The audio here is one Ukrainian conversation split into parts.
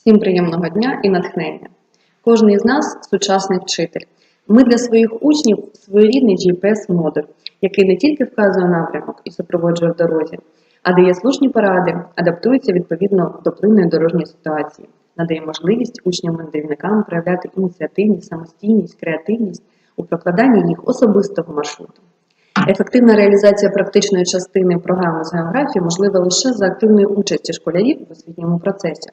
Всім приємного дня і натхнення. Кожен із нас сучасний вчитель. Ми для своїх учнів своєрідний GPS-модуль, який не тільки вказує напрямок і супроводжує в дорозі, а дає слушні поради, адаптується відповідно до плинної дорожньої ситуації, надає можливість учням-мандрівникам проявляти ініціативність, самостійність, креативність у прокладанні їх особистого маршруту. Ефективна реалізація практичної частини програми з географії можлива лише за активної участі школярів в освітньому процесі.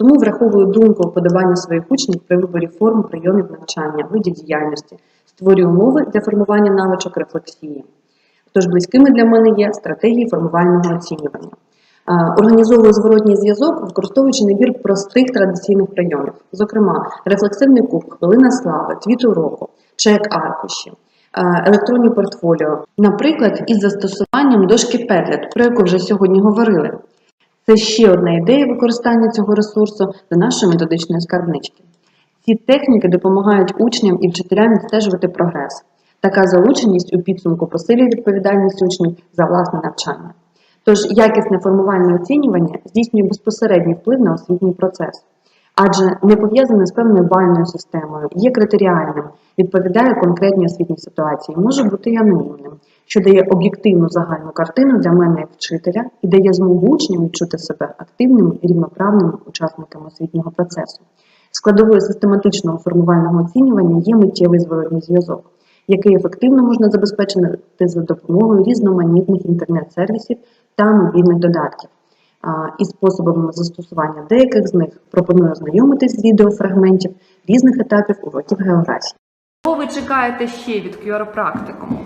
Тому враховую думку вподобання своїх учнів при виборі форм прийомів навчання, видів діяльності, створюю умови для формування навичок рефлексії. Тож близькими для мене є стратегії формувального оцінювання. Організовую зворотній зв'язок, використовуючи набір простих традиційних прийомів, зокрема, рефлексивний куб, хвилина слави, твіт уроку, чек аркуші, електронні портфоліо, наприклад, із застосуванням дошки Padlet, про яку вже сьогодні говорили. Це ще одна ідея використання цього ресурсу до нашої методичної скарбнички. Ці техніки допомагають учням і вчителям відстежувати прогрес. Така залученість у підсумку посилює відповідальність учнів за власне навчання. Тож якісне формувальне оцінювання здійснює безпосередній вплив на освітній процес, адже не пов'язане з певною бальною системою, є критеріальним, відповідає конкретній освітній ситуації, може бути і анонімним, що дає об'єктивну загальну картину для мене як вчителя і дає змогу учням відчути себе активними і рівноправними учасниками освітнього процесу. Складовою систематичного формувального оцінювання є миттєвий зворотній зв'язок, який ефективно можна забезпечити за допомогою різноманітних інтернет-сервісів та мобільних додатків. І способами застосування деяких з них пропоную ознайомитись з відеофрагментів різних етапів уроків географії. Чого ви чекаєте ще від QR-практикуму?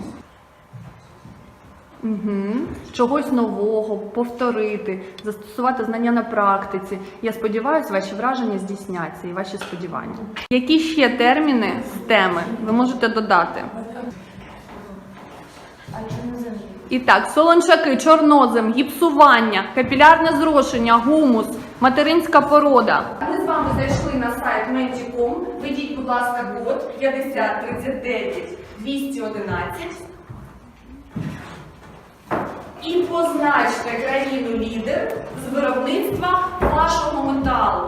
Угу. Чогось нового, повторити, застосувати знання на практиці. Я сподіваюся, ваші враження здійсняться і ваші сподівання. Які ще терміни з теми ви можете додати? І так, солончаки, чорнозем, гіпсування, капілярне зрошення, гумус, материнська порода. Ми з вами зайшли на сайт Menti.com. Введіть, будь ласка, код 5039 211 і позначте країну лідер з виробництва вашого металу.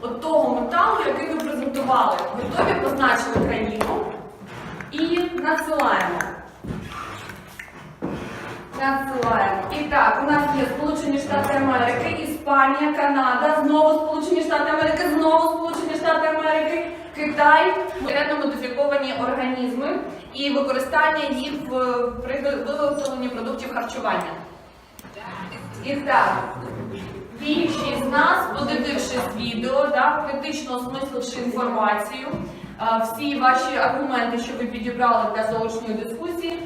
От того металу, який ви презентували. Готові позначили країну і надсилаємо. Надсилаємо. І так, у нас є Сполучені Штати Америки, Іспанія, Канада, знову Сполучені Штати Америки, знову Сполучені Штати Америки, Китай, генно модифіковані організми і використання їх в виготовленні продуктів харчування. І так, більшість з нас, подивившись відео, да, критично осмисливши інформацію, всі ваші аргументи, що ви підібрали для заочної дискусії,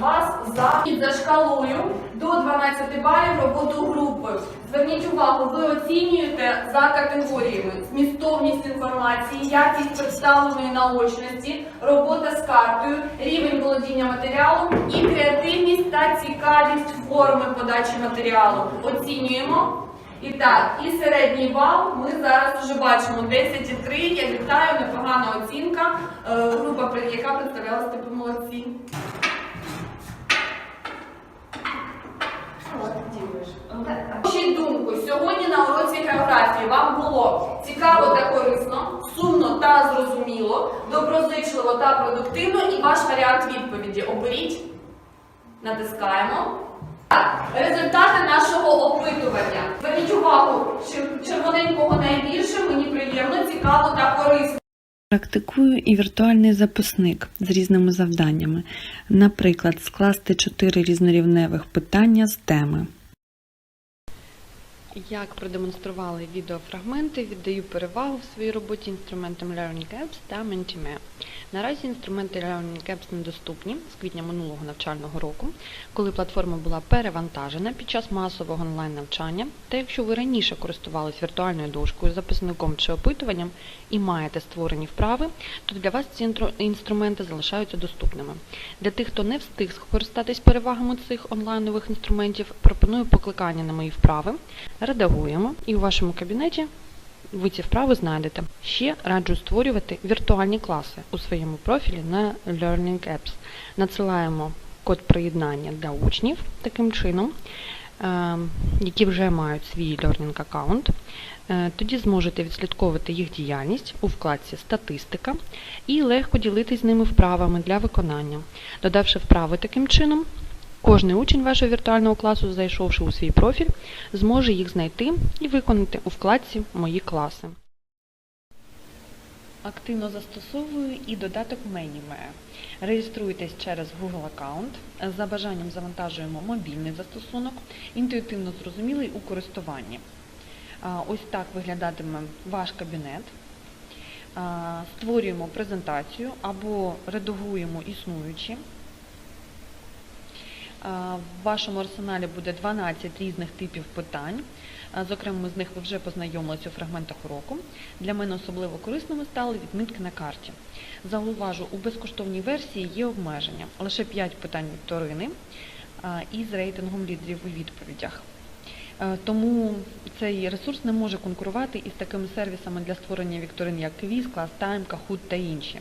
вас за за шкалою до 12 балів роботу групи. Зверніть увагу, ви оцінюєте за категоріями змістовність інформації, якість представленої наочності, робота з картою, рівень володіння матеріалом і креативність та цікавість форми подачі матеріалу. Оцінюємо. І так, і середній бал ми зараз вже бачимо 10,3. Я вітаю, непогана оцінка. Е, Група, яка представлялась, типу молодці. Пишіть думку, сьогодні на уроці географії вам було цікаво та корисно, сумно та зрозуміло, доброзичливо та продуктивно і ваш варіант відповіді оберіть. Натискаємо. Результати нашого опитування. Зверніть увагу, червоненького найбільше, мені приємно, цікаво та корисно. Практикую і віртуальний записник з різними завданнями. Наприклад, скласти чотири різнорівневих питання з теми. Як продемонстрували відеофрагменти, віддаю перевагу в своїй роботі інструментам Learning Apps та Mentimeter. Наразі інструменти Learning Apps недоступні з квітня минулого навчального року, коли платформа була перевантажена під час масового онлайн-навчання. Та якщо ви раніше користувались віртуальною дошкою, записником чи опитуванням і маєте створені вправи, то для вас ці інструменти залишаються доступними. Для тих, хто не встиг скористатись перевагами цих онлайнових інструментів, пропоную покликання на мої вправи. Редагуємо і у вашому кабінеті ви ці вправи знайдете. Ще раджу створювати віртуальні класи у своєму профілі на Learning Apps. Надсилаємо код приєднання для учнів таким чином, е, які вже мають свій Learning аккаунт. Е, Тоді зможете відслідковувати їх діяльність у вкладці Статистика і легко ділитись з ними вправами для виконання. Додавши вправи таким чином, кожний учень вашого віртуального класу, зайшовши у свій профіль, зможе їх знайти і виконати у вкладці Мої класи. Активно застосовую і додаток ManyMe. Реєструйтесь через Google аккаунт. За бажанням завантажуємо мобільний застосунок, інтуїтивно зрозумілий у користуванні. Ось так виглядатиме ваш кабінет. Створюємо презентацію або редагуємо існуючі. В вашому арсеналі буде 12 різних типів питань. А, З них ви вже познайомилися у фрагментах уроку. Для мене особливо корисними стали відмітки на карті. Зауважу, у безкоштовній версії є обмеження. Лише 5 питань вікторини із рейтингом лідерів у відповідях. Тому цей ресурс не може конкурувати із такими сервісами для створення вікторин, як Quiz, ClassTime, Kahoot та інші.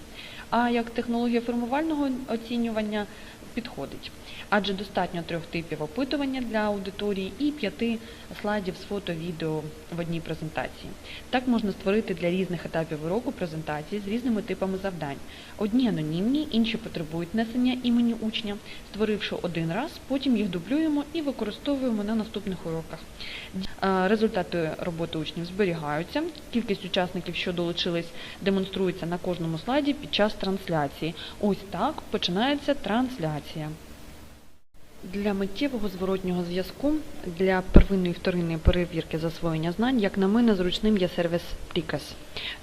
А як технологія формувального оцінювання підходить. Адже достатньо трьох типів опитування для аудиторії і п'яти слайдів з фото, відео в одній презентації. Так можна створити для різних етапів уроку презентації з різними типами завдань. Одні анонімні, інші потребують несення імені учня. Створивши один раз, потім їх дублюємо і використовуємо на наступних уроках. Е, Результати роботи учнів зберігаються. Кількість учасників, що долучились, демонструється на кожному слайді під час трансляції. Ось так починається трансляція. Для миттєвого зворотнього зв'язку для первинної і вторинної перевірки засвоєння знань, як на мене, зручним є сервіс Pricas.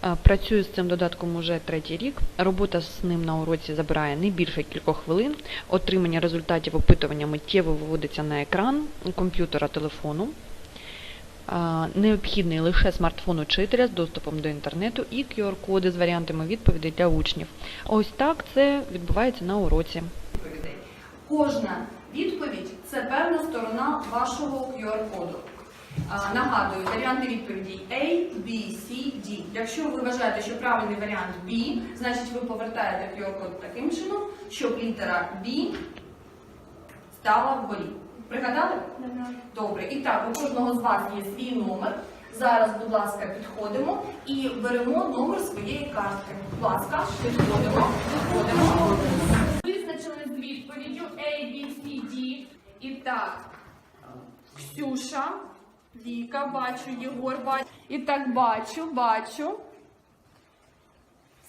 Е, Працюю з цим додатком уже третій рік. Робота з ним на уроці забирає не більше кількох хвилин. Отримання результатів опитування миттєво виводиться на екран комп'ютера телефону. Необхідний лише смартфон учителя з доступом до інтернету і QR-коди з варіантами відповідей для учнів. Ось так це відбувається на уроці. Кожна відповідь це певна сторона вашого QR-коду. Нагадую, варіанти відповіді A, B, C, D. Якщо ви вважаєте, що правильний варіант B, значить ви повертаєте QR-код таким чином, щоб літера B стала вгорі. Пригадали? Добре. І так, у кожного з вас є свій номер. Зараз, будь ласка, підходимо і беремо номер своєї картки. Будь ласка, підходимо, підходимо. Визначили з відповіддю A, B, C, D. І так, Ксюша, Віка, бачу, Єгор, бачу. І так, бачу, бачу.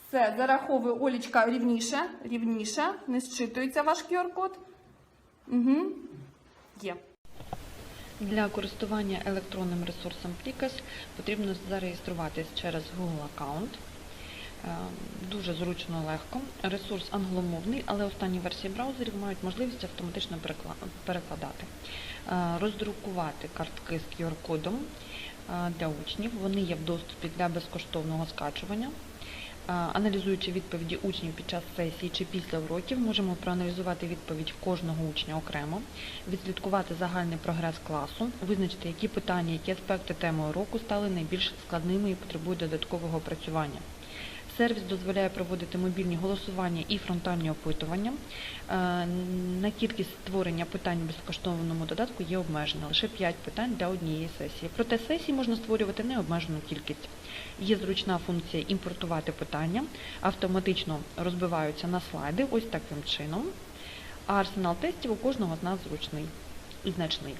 Все, зараховую Олічка рівніше, рівніше. Не зчитується ваш QR-код. Угу. Є. Для користування електронним ресурсом Pricas потрібно зареєструватись через Google аккаунт. Е, Дуже зручно легко. Ресурс англомовний, але останні версії браузерів мають можливість автоматично перекладати. Е, Роздрукувати картки з QR-кодом е, для учнів. Вони є в доступі для безкоштовного скачування. Аналізуючи відповіді учнів під час сесії чи після уроків, можемо проаналізувати відповідь кожного учня окремо, відслідкувати загальний прогрес класу, визначити, які питання, які аспекти теми уроку стали найбільш складними і потребують додаткового опрацювання. Сервіс дозволяє проводити мобільні голосування і фронтальні опитування. Е, На кількість створення питань у безкоштовному додатку є обмежена, лише 5 питань для однієї сесії. Проте сесії можна створювати необмежену кількість. Є зручна функція імпортувати питання, автоматично розбиваються на слайди ось таким чином. А арсенал тестів у кожного з нас зручний і значний.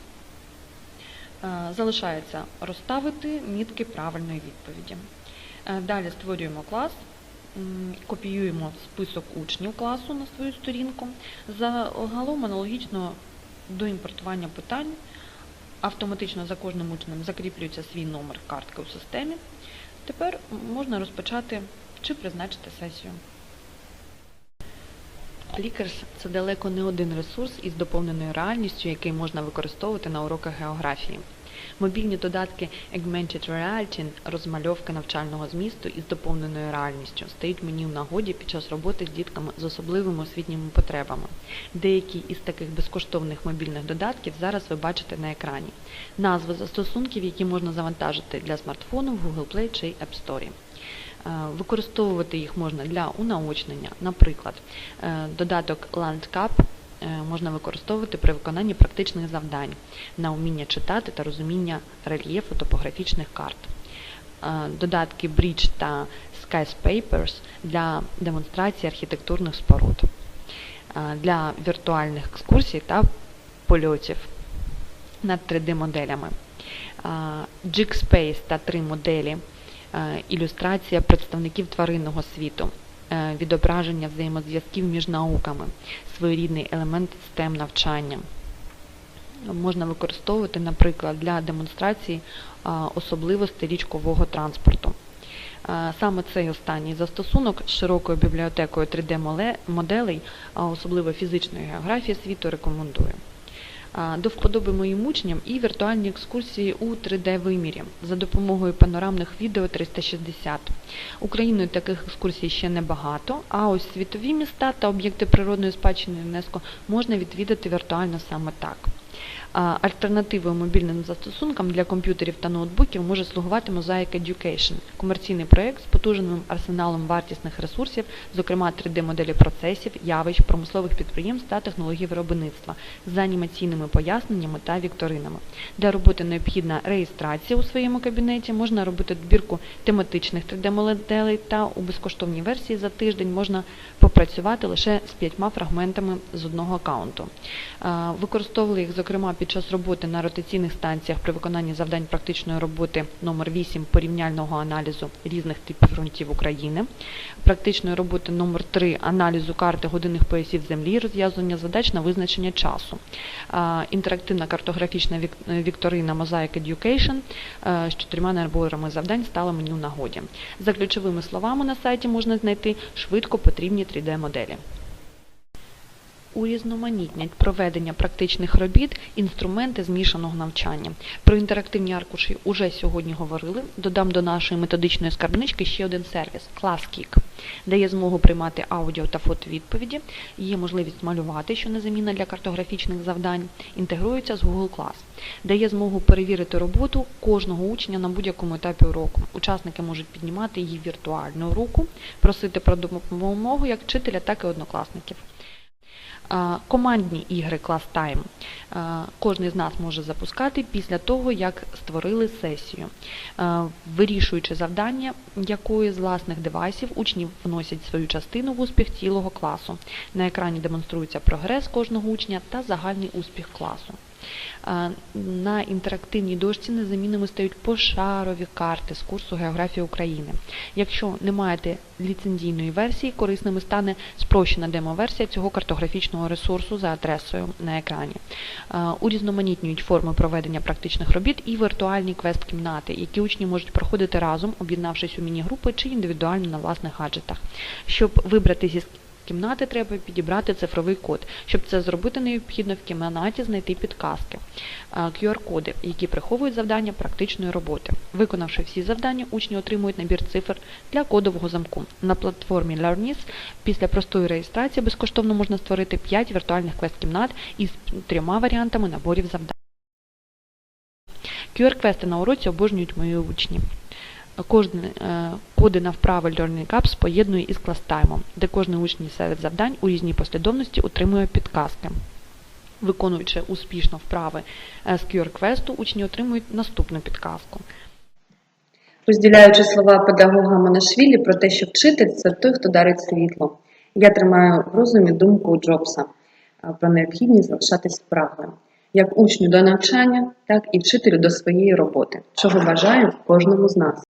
Е, Залишається розставити мітки правильної відповіді. Е, Далі створюємо клас, копіюємо список учнів класу на свою сторінку. Загалом аналогічно до імпортування питань автоматично за кожним учнем закріплюється свій номер картки у системі. Тепер можна розпочати чи призначити сесію. Лікарс це далеко не один ресурс із доповненою реальністю, який можна використовувати на уроках географії. Мобільні додатки Augmented Reality, розмальовки навчального змісту із доповненою реальністю стають мені в нагоді під час роботи з дітками з особливими освітніми потребами. Деякі із таких безкоштовних мобільних додатків зараз ви бачите на екрані. Назви застосунків, які можна завантажити для смартфону в Google Play чи App Store. Е, Використовувати їх можна для унаочнення. Наприклад, е, додаток LandCap е, можна використовувати при виконанні практичних завдань на уміння читати та розуміння рельєфу топографічних карт. додатки Bridge та Skyscrapers для демонстрації архітектурних споруд, для віртуальних екскурсій та польотів над 3D-моделями. Jigspace та 3 моделі, ілюстрація представників тваринного світу, е, відображення взаємозв'язків між науками, своєрідний елемент STEM навчання. Можна використовувати, наприклад, для демонстрації особливостей річкового транспорту. Саме цей останній застосунок з широкою бібліотекою 3D-моделей, особливо фізичної географії світу, рекомендую. До вподоби моїм учням і віртуальні екскурсії у 3D-вимірі за допомогою панорамних відео 360. Україною таких екскурсій ще небагато, а ось світові міста та об'єкти природної спадщини ЮНЕСКО можна відвідати віртуально саме так. Альтернативою мобільним застосункам для комп'ютерів та ноутбуків може слугувати Mosaic Education – комерційний проєкт з потужним арсеналом вартісних ресурсів, зокрема 3D-моделі процесів, явищ, промислових підприємств та технологій виробництва з анімаційними поясненнями та вікторинами. Для роботи необхідна реєстрація у своєму кабінеті, можна робити добірку тематичних 3D-моделей та у безкоштовній версії за тиждень можна попрацювати лише з п'ятьма фрагментами з одного аккаунту. Використовували їх, зокрема, під час роботи на ротаційних станціях при виконанні завдань практичної роботи номер 8 порівняльного аналізу різних типів ґрунтів України, практичної роботи номер 3 аналізу карти годинних поясів Землі, розв'язування задач на визначення часу, інтерактивна картографічна вік- вікторина Mosaic Education е, з чотирма наборами завдань стала мені у нагоді. За ключовими словами на сайті можна знайти швидко потрібні 3D-моделі. Урізноманітнять проведення практичних робіт інструменти змішаного навчання. Про інтерактивні аркуші уже сьогодні говорили. Додам до нашої методичної скарбнички ще один сервіс ClassKick, дає змогу приймати аудіо та фотовідповіді, є можливість малювати, що незамінна для картографічних завдань, інтегрується з Google Class, дає змогу перевірити роботу кожного учня на будь-якому етапі уроку. Учасники можуть піднімати її віртуальну руку, просити про допомогу як вчителя, так і однокласників. Командні ігри клас Time Кожний з нас може запускати після того, як створили сесію, вирішуючи завдання, якої з власних девайсів учні вносять свою частину в успіх цілого класу. На екрані демонструється прогрес кожного учня та загальний успіх класу. На інтерактивній дошці незамінними стають пошарові карти з курсу географії України. Якщо не маєте ліцензійної версії, корисними стане спрощена демо-версія цього картографічного ресурсу за адресою на екрані. Урізноманітнюють форми проведення практичних робіт і віртуальні квест-кімнати, які учні можуть проходити разом, об'єднавшись у міні-групи чи індивідуально на власних гаджетах. Щоб вибрати зі кімнати треба підібрати цифровий код. Щоб це зробити, необхідно в кімнаті знайти підказки, QR-коди, які приховують завдання практичної роботи. Виконавши всі завдання, учні отримують набір цифр для кодового замку. На платформі LearnIs після простої реєстрації безкоштовно можна створити 5 віртуальних квест-кімнат із трьома варіантами наборів завдань. QR-квести на уроці обожнюють мої учні. Кожне, е, коди на вправи Learning Apps поєднує із кластаймом, де кожен учень серед завдань у різній послідовності отримує підказки. Виконуючи успішно вправи е, з QR-квесту, учні отримують наступну підказку. Розділяючи слова педагога Монашвілі про те, що вчитель це той, хто дарить світло. Я тримаю в розумі думку Джобса про необхідність залишатись вправним, як учню до навчання, так і вчителю до своєї роботи, чого бажаю кожному з нас.